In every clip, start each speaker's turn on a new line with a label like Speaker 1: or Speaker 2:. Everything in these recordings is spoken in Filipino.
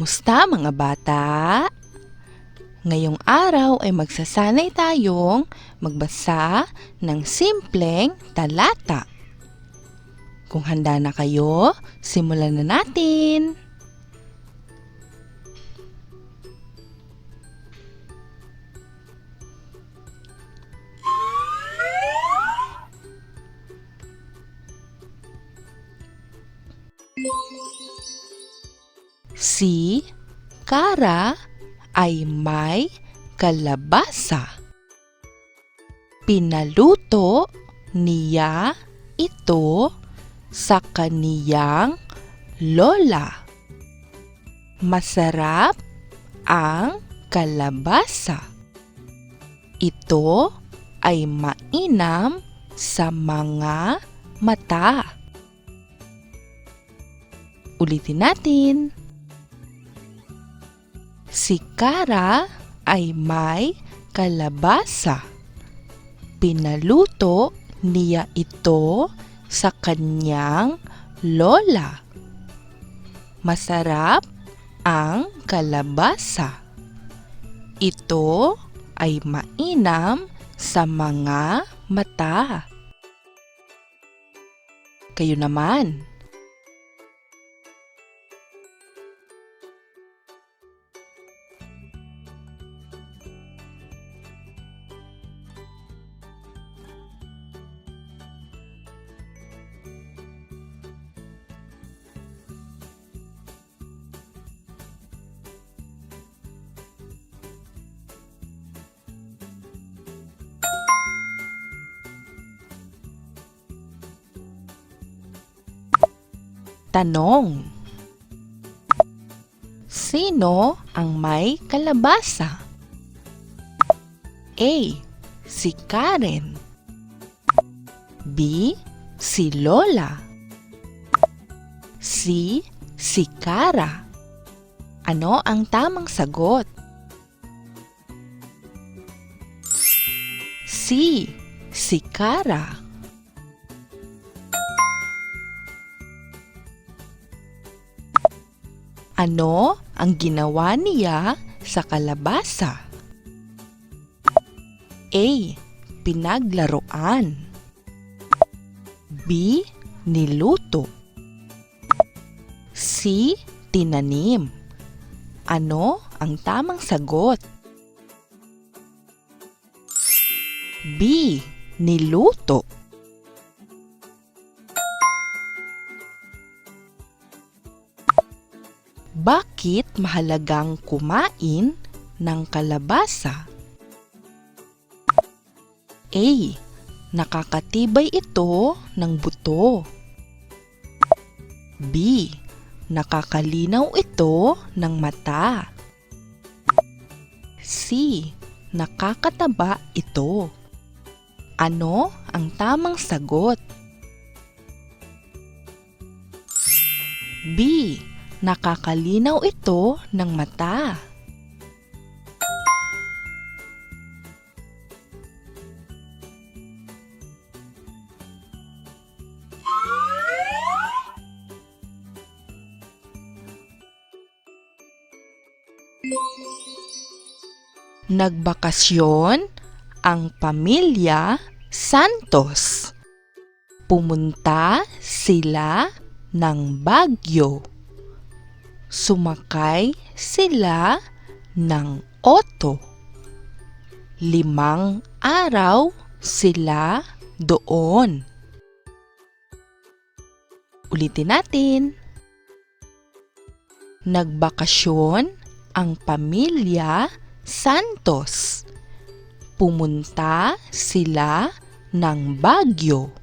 Speaker 1: Kumusta mga bata? Ngayong araw ay magsasanay tayong magbasa ng simpleng talata. Kung handa na kayo, simulan na natin. Si Kara ay may kalabasa. Pinaluto niya ito sa kaniyang lola. Masarap ang kalabasa. Ito ay mainam sa mga mata. Ulitin natin. Si Kara ay may kalabasa. Pinaluto niya ito sa kanyang lola. Masarap ang kalabasa. Ito ay mainam sa mga mata. Kayo naman. Tanong Sino ang may kalabasa? A. Si Karen B. Si Lola C. Si Kara Ano ang tamang sagot? C. Si Kara Ano ang ginawa niya sa kalabasa? A. Pinaglaruan B. Niluto C. Tinanim Ano ang tamang sagot? B. Niluto Bakit mahalagang kumain ng kalabasa? A. Nakakatibay ito ng buto. B. Nakakalinaw ito ng mata. C. Nakakataba ito. Ano ang tamang sagot? B. Nakakalinaw ito ng mata. Nagbakasyon ang pamilya Santos. Pumunta sila ng Baguio. Sumakay sila ng oto. Limang araw sila doon. Ulitin natin. Nagbakasyon ang pamilya Santos. Pumunta sila ng Baguio.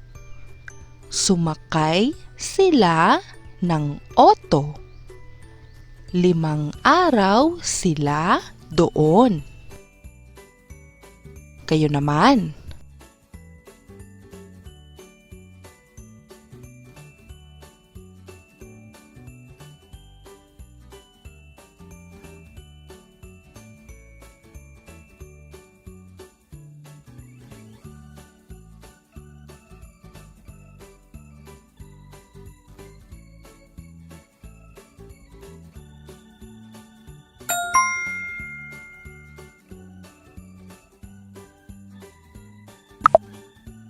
Speaker 1: Sumakay sila ng oto. Limang araw sila doon. Kayo naman.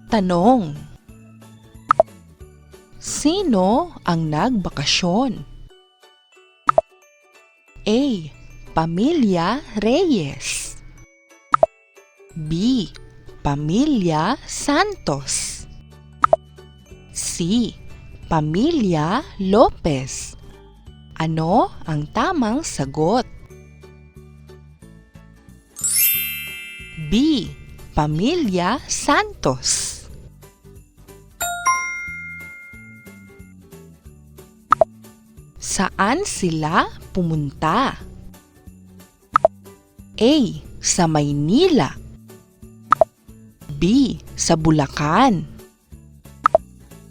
Speaker 1: Tanong Sino ang nagbakasyon? A. Pamilya Reyes B. Pamilya Santos C. Pamilya Lopez Ano ang tamang sagot? B. Pamilya Santos Saan sila pumunta? A. Sa Maynila B. Sa Bulacan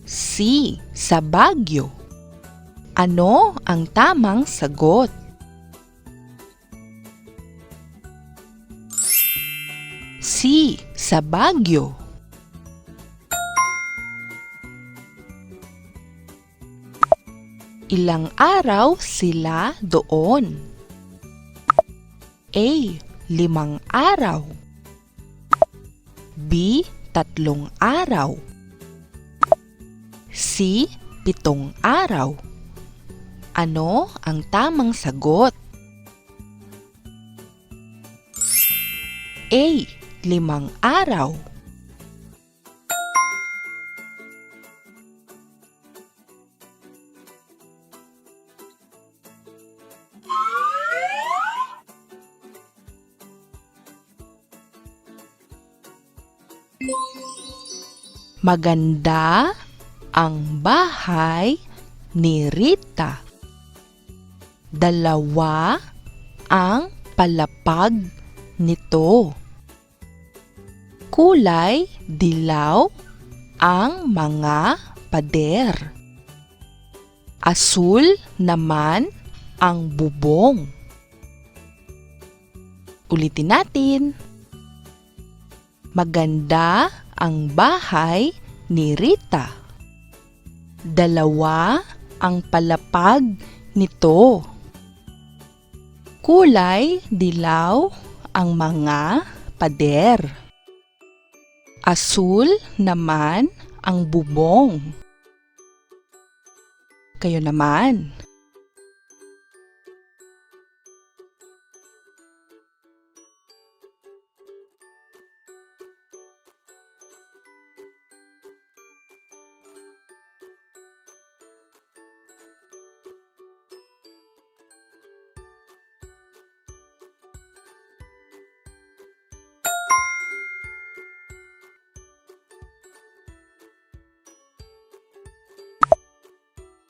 Speaker 1: C. Sa Baguio Ano ang tamang sagot? C. Sa Baguio Ilang araw sila doon? A. Limang araw B. Tatlong araw C. Pitong araw Ano ang tamang sagot? A. Limang araw Maganda ang bahay ni Rita. Dalawa ang palapag nito. Kulay dilaw ang mga pader. Asul naman ang bubong. Ulitin natin. Maganda ang bahay ni Rita. Dalawa ang palapag nito. Kulay dilaw ang mga pader. Asul naman ang bubong. Kayo naman.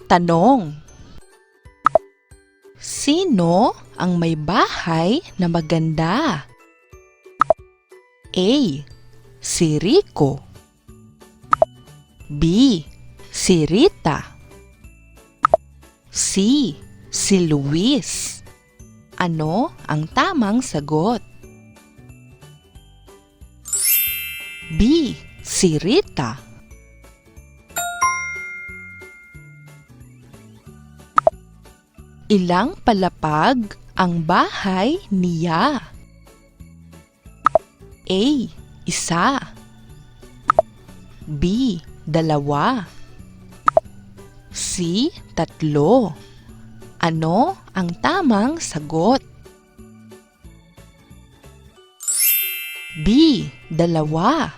Speaker 1: Tanong Sino ang may bahay na maganda? A. Si Rico B. Si Rita C. Si Luis Ano ang tamang sagot? B. Si Rita Ilang palapag ang bahay niya? A. Isa B. Dalawa C. Tatlo Ano ang tamang sagot? B. Dalawa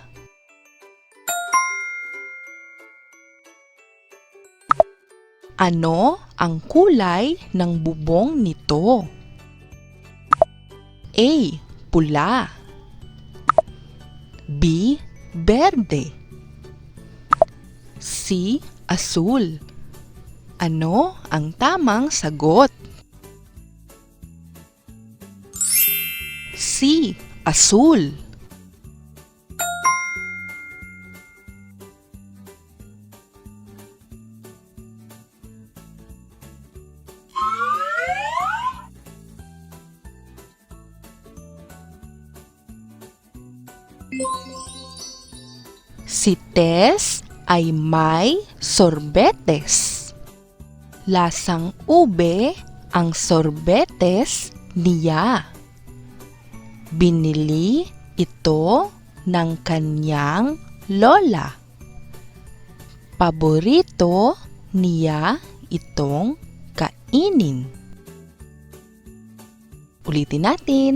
Speaker 1: Ano ang kulay ng bubong nito? A. Pula B. Berde C. Asul Ano ang tamang sagot? C. Asul Si Tess ay may sorbetes. Lasang ube ang sorbetes niya. Binili ito ng kanyang lola. Paborito niya itong kainin. Ulitin natin.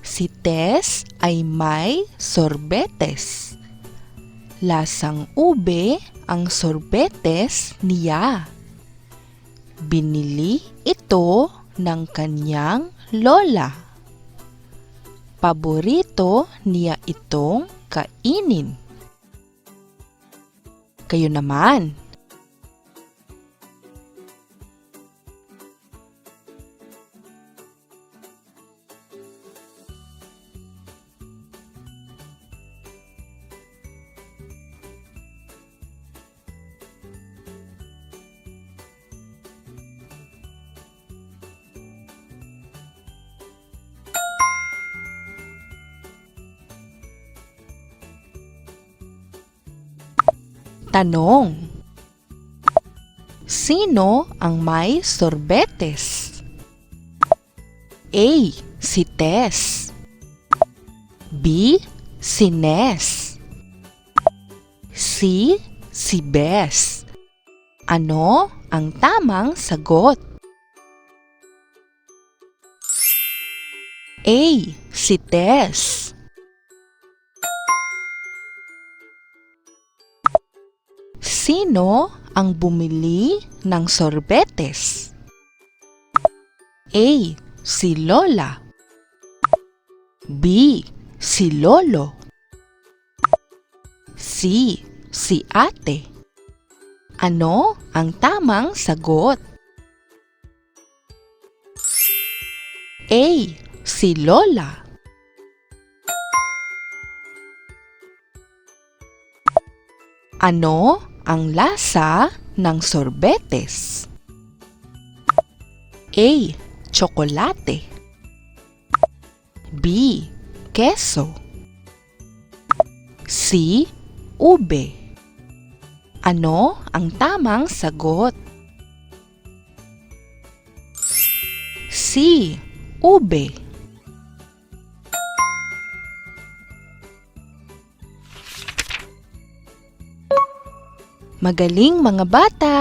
Speaker 1: Si Tess ay may sorbetes. Lasang ube ang sorbetes niya. Binili ito ng kanyang lola. Paborito niya itong kainin. Kayo naman. Tanong. Sino ang may sorbetes? A. Si Tess B. Si Ness C. Si Bess Ano ang tamang sagot? A. Si Tess Sino ang bumili ng sorbetes? A. Si Lola B. Si Lolo C. Si Ate Ano ang tamang sagot? A. Si Lola Ano ang lasa ng sorbetes? A. Tsokolate B. Keso C. Ube Ano ang tamang sagot? C. Ube Magaling mga bata!